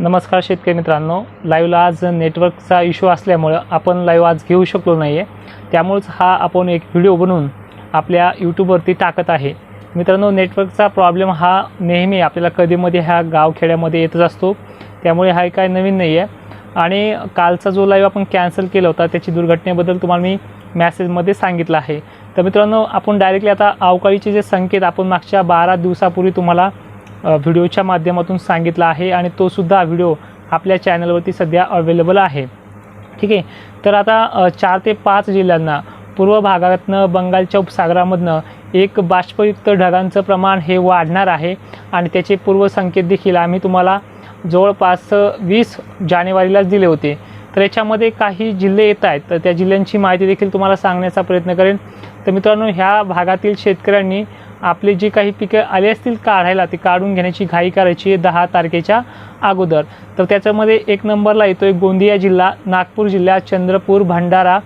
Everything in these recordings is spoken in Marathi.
नमस्कार शेतकरी मित्रांनो. लाईव्हला आज नेटवर्कचा इश्यू असल्यामुळं आपण लाईव्ह आज घेऊ शकलो नाही आहे त्यामुळेच हा आपण एक व्हिडिओ बनवून आपल्या यूट्यूबवरती टाकत आहे. मित्रांनो नेटवर्कचा प्रॉब्लेम हा नेहमी आपल्याला कधीमध्ये ह्या गावखेड्यामध्ये येतच असतो. त्यामुळे हा काय नवीन नाही आहे आणि कालचा जो लाईव्ह आपण कॅन्सल केला होता त्याची दुर्घटनेबद्दल तुम्हाला मी मॅसेजमध्ये सांगितलं आहे. तर मित्रांनो आपण डायरेक्टली आता अवकाळीचे जे संकेत आपण मागच्या बारा दिवसापूर्वी तुम्हाला व्हिडिओच्या माध्यमातून सांगितला आहे आणि तोसुद्धा व्हिडिओ आपल्या चॅनलवरती सध्या अवेलेबल आहे. ठीक आहे? तर आता चार ते पाच जिल्ह्यांना पूर्व भागातनं बंगालच्या उपसागरामधनं एक बाष्पयुक्त ढगांचं प्रमाण हे वाढणार आहे आणि त्याचे पूर्वसंकेत देखील आम्ही तुम्हाला जवळपास वीस जानेवारीलाच दिले होते. तर याच्यामध्ये काही जिल्हे येत आहेत तर त्या जिल्ह्यांची माहिती देखील तुम्हाला सांगण्याचा प्रयत्न करेन. तर मित्रांनो ह्या भागातील शेतकऱ्यांनी आपले जे काही पिकं आले असतील काढायला ते काढून घेण्याची घाई करायची आहे दहा तारखेच्या अगोदर. तर त्याच्यामध्ये एक नंबरला येतो आहे गोंदिया जिल्हा नागपूर जिल्हा चंद्रपूर भंडारा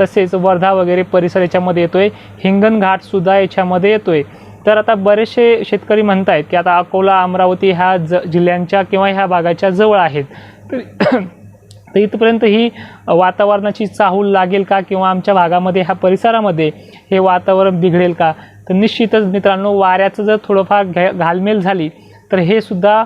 तसेच वर्धा वगैरे परिसर याच्यामध्ये येतो आहे हिंगणघाटसुद्धा याच्यामध्ये येतो आहे तर आता बरेचसे शेतकरी म्हणत आहेत की आता अकोला अमरावती ह्या ज जिल्ह्यांच्या किंवा ह्या भागाच्या जवळ आहेत. तर तर इथपर्यंत ही वातावरणाची चाहूल लागेल का? किंवा आमच्या भागामध्ये ह्या परिसरामध्ये हे वातावरण बिघडेल का? तर निश्चितच मित्रांनो वाऱ्याचं जर थोडंफार घ्या घालमेल झाली तर हे सुद्धा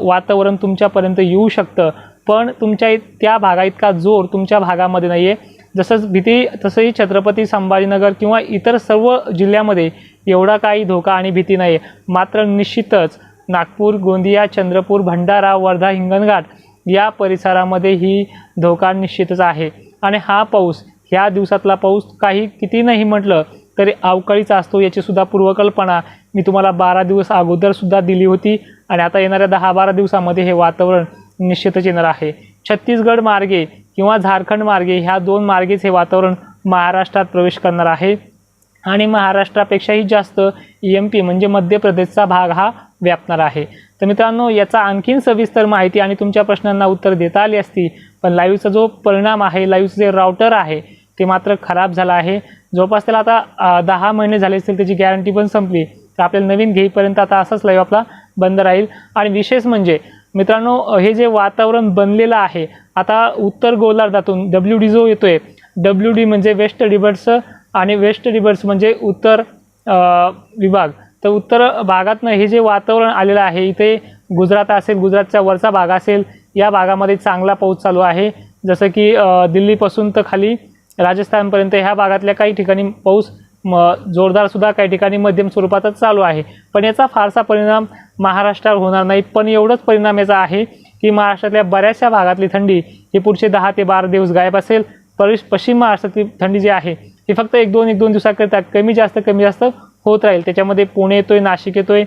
वातावरण तुमच्यापर्यंत येऊ शकतं. पण तुमच्या त्या भागा इतका जोर तुमच्या भागामध्ये नाही आहे जसंच भीती तसंही छत्रपती संभाजीनगर किंवा इतर सर्व जिल्ह्यामध्ये एवढा काही धोका आणि भीती नाही आहे मात्र निश्चितच नागपूर गोंदिया चंद्रपूर भंडारा वर्धा हिंगणघाट या परिसरामध्ये ही धोका निश्चितच आहे. आणि हा पाऊस ह्या दिवसातला पाऊस काही किती नाही म्हटलं तरी अवकाळीचा असतो याचीसुद्धा पूर्वकल्पना मी तुम्हाला बारा दिवस अगोदरसुद्धा दिली होती आणि आता येणाऱ्या दहा बारा दिवसामध्ये हे वातावरण निश्चितच येणार आहे. छत्तीसगड मार्गे किंवा झारखंड मार्गे ह्या दोन मार्गेच हे वातावरण महाराष्ट्रात प्रवेश करणार आहे. आणि महाराष्ट्रापेक्षाही जास्त ई एम पी म्हणजे मध्य प्रदेशचा भाग हा व्यापणार आहे. तर मित्रांनो याचा आणखीन सविस्तर माहिती आणि तुमच्या प्रश्नांना उत्तर देता आली असती पण लाईव्हचा जो परिणाम आहे लाईव्हचं जे राउटर आहे ते मात्र खराब झालं आहे. जवळपास त्याला आता दहा महिने झाले असतील त्याची गॅरंटी पण संपली. तर आपल्याला नवीन घेईपर्यंत आता असाच लाईव्ह आपला बंद राहील. आणि विशेष म्हणजे मित्रांनो हे जे वातावरण बनलेलं आहे आता उत्तर गोलार्धातून डब्ल्यू डी जो येतोय डब्ल्यू डी म्हणजे वेस्ट डिबर्ट्स आणि वेस्ट डिबर्ट्स म्हणजे उत्तर विभाग. तर उत्तर भागातनं हे जे वातावरण आलेलं आहे इथे गुजरात असेल गुजरातचा वरचा भाग असेल या भागामध्ये चांगला पाऊस चालू आहे. जसं की दिल्लीपासून तर खाली राजस्थानपर्यंत ह्या भागातल्या काही ठिकाणी पाऊस म जोरदारसुद्धा काही ठिकाणी मध्यम स्वरूपातच चालू आहे. पण याचा फारसा परिणाम महाराष्ट्रावर होणार नाही. पण एवढंच परिणाम याचा आहे की महाराष्ट्रातल्या बऱ्याचशा भागातली थंडी ही पुढचे दहा ते बारा दिवस गायब असेल. परिश पश्चिम महाराष्ट्रातली थंडी जी आहे ती फक्त एक दोन एक दोन दिवसाकरिता कमी जास्त कमी जास्त होत राहील. त्याच्यामध्ये पुणे येतोय नाशिक येतोय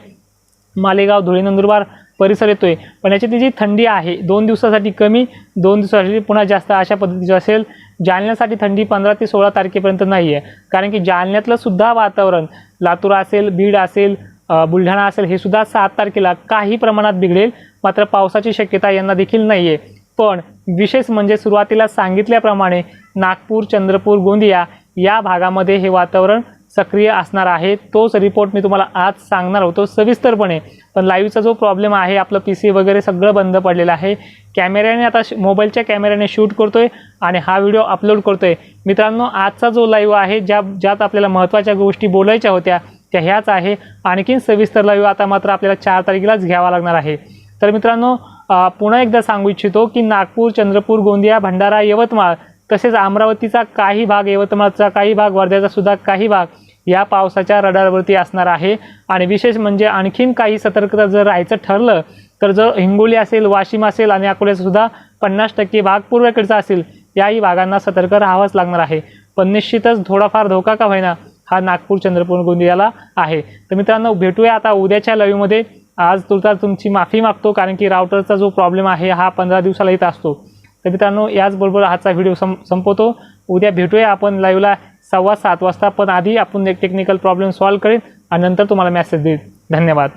मालेगाव धुळे नंदुरबार परिसर येतोय. पण याची ती जी थंडी आहे दोन दिवसासाठी कमी दोन दिवसासाठी पुन्हा जास्त अशा पद्धतीची असेल. जालन्यासाठी थंडी पंधरा ते सोळा तारखेपर्यंत नाही आहे कारण की जालन्यातलं सुद्धा वातावरण लातूर असेल बीड असेल बुलढाणा असेल हे सुद्धा सात तारखेला काही प्रमाणात बिघडेल. मात्र पावसाची शक्यता यांना देखील नाही आहे पण विशेष म्हणजे सुरुवातीला सांगितल्याप्रमाणे नागपूर चंद्रपूर गोंदिया या भागामध्ये हे वातावरण सक्रिय असणार आहे. तोच रिपोर्ट मी तुम्हाला आज सांगणार होतो सविस्तरपणे. पण लाईव्हचा जो प्रॉब्लेम आहे आपलं पी सी वगैरे सगळं बंद पडलेलं आहे. कॅमेऱ्याने आता श- मोबाईलच्या कॅमेऱ्याने शूट करतो आहे आणि हा व्हिडिओ अपलोड करतो आहे मित्रांनो आजचा जो लाईव्ह आहे ज्या ज्यात आपल्याला महत्त्वाच्या गोष्टी बोलायच्या होत्या त्या ह्याच आहे. आणखीन सविस्तर लाईव्ह आता मात्र आपल्याला चार तारखेलाच घ्यावा लागणार आहे. तर मित्रांनो पुन्हा एकदा सांगू इच्छितो की नागपूर चंद्रपूर गोंदिया भंडारा यवतमाळ तसेच अमरावतीचा काही भाग यवतमाळचा काही भाग वर्ध्याचा सुद्धा काही भाग या पावसाच्या रडारवरती असणार आहे. आणि विशेष म्हणजे आणखीन काही सतर्कता जर राहायचं ठरलं तर जर हिंगोली असेल वाशिम असेल आणि अकोल्याचासुद्धा पन्नास टक्के भाग पूर्वेकडचा असेल याही भागांना सतर्क राहावंच लागणार आहे. पण निश्चितच थोडाफार धोका का होईना हा नागपूर चंद्रपूर गोंदियाला आहे. तर मित्रांनो भेटूया आता उद्याच्या लाईव्हमध्ये आज तुर्तास तुमची माफी मागतो कारण की राउटरचा जो प्रॉब्लेम आहे हा पंधरा दिवसाला येत असतो. तर मित्रांनो याचबरोबर आजचा व्हिडिओ सं संपवतो. उद्या भेटूया आपण लाईव्हला सव्वा सात वाजता. पण आधी आपण एक टेक्निकल प्रॉब्लेम सॉल्व्ह करेन आणि नंतर तुम्हाला मेसेज देईल धन्यवाद.